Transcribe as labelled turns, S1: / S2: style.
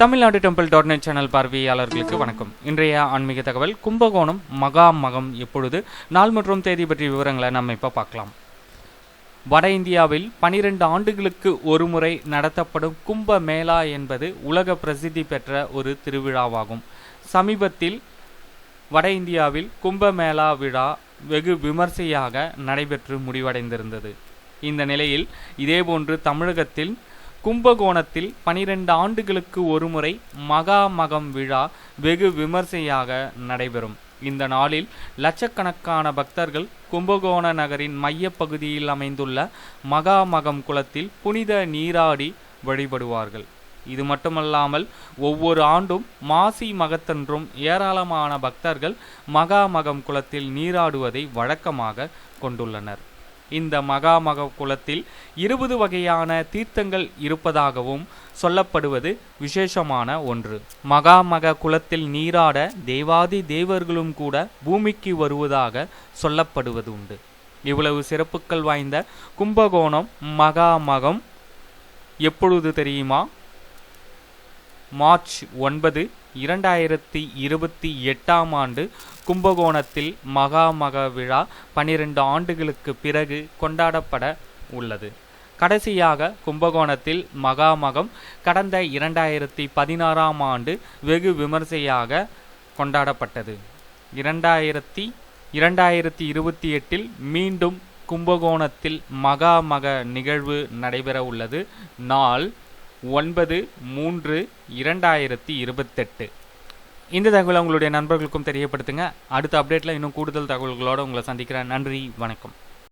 S1: Tamil Nadu temple dot net channel பார்வையாளர்களுக்கு வணக்கம். இன்றைய ஆன்மீக தகவல் கும்பகோணம் மகா மகம் எப்பொழுது நாள் மற்றும் தேதி பற்றிய விவரங்களை நம்ம இப்போ பார்க்கலாம். வட இந்தியாவில் பனிரெண்டு ஆண்டுகளுக்கு ஒருமுறை நடத்தப்படும் கும்ப மேளா என்பது உலக பிரசித்தி பெற்ற ஒரு திருவிழாவாகும். சமீபத்தில் வட இந்தியாவில் கும்பமேளா விழா வெகு விமர்சையாக நடைபெற்று முடிவடைந்திருந்தது. இந்த நிலையில் இதேபோன்று தமிழகத்தில் கும்பகோணத்தில் பனிரெண்டு ஆண்டுகளுக்கு ஒருமுறை மகா மகம் விழா வெகு விமர்சையாக நடைபெறும். இந்த நாளில் லட்சக்கணக்கான பக்தர்கள் கும்பகோண நகரின் மையப்பகுதியில் அமைந்துள்ள மகாமகம் குளத்தில் புனித நீராடி வழிபடுவார்கள். இது மட்டுமல்லாமல் ஒவ்வொரு ஆண்டும் மாசி மகத்தன்றும் ஏராளமான பக்தர்கள் மகாமகம் குளத்தில் நீராடுவதை வழக்கமாக கொண்டுள்ளனர். இந்த மகாமக குலத்தில் இருபது வகையான தீர்த்தங்கள் இருப்பதாகவும் சொல்லப்படுவது விசேஷமான ஒன்று. மகாமக குலத்தில் நீராட தேவாதி தேவர்களும் கூட பூமிக்கு வருவதாக சொல்லப்படுவது உண்டு இவ்வளவு சிறப்புகள் வாய்ந்த கும்பகோணம் மகாமகம் எப்பொழுது தெரியுமா? மார்ச் ஒன்பது இரண்டாயிரத்தி இருபத்தி எட்டாம் ஆண்டு கும்பகோணத்தில் மகாமக விழா பனிரெண்டு ஆண்டுகளுக்கு பிறகு கொண்டாடப்பட உள்ளது. கடைசியாக கும்பகோணத்தில் மகாமகம் கடந்த இரண்டாயிரத்தி பதினாறாம் ஆண்டு வெகு விமர்சையாக கொண்டாடப்பட்டது. இரண்டாயிரத்தி இரண்டாயிரத்தி இருபத்தி எட்டில் மீண்டும் கும்பகோணத்தில் மகாமக நிகழ்வு நடைபெற உள்ளது. நாள் ஒன்பது மூன்று இரண்டாயிரத்தி இருபத்தெட்டு. இந்த தகவலை உங்களுடைய நண்பர்களுக்கும் தெரியப்படுத்துங்க. அடுத்த அப்டேட்டில் இன்னும் கூடுதல் தகவல்களோடு உங்களை சந்திக்கிறேன். நன்றி வணக்கம்.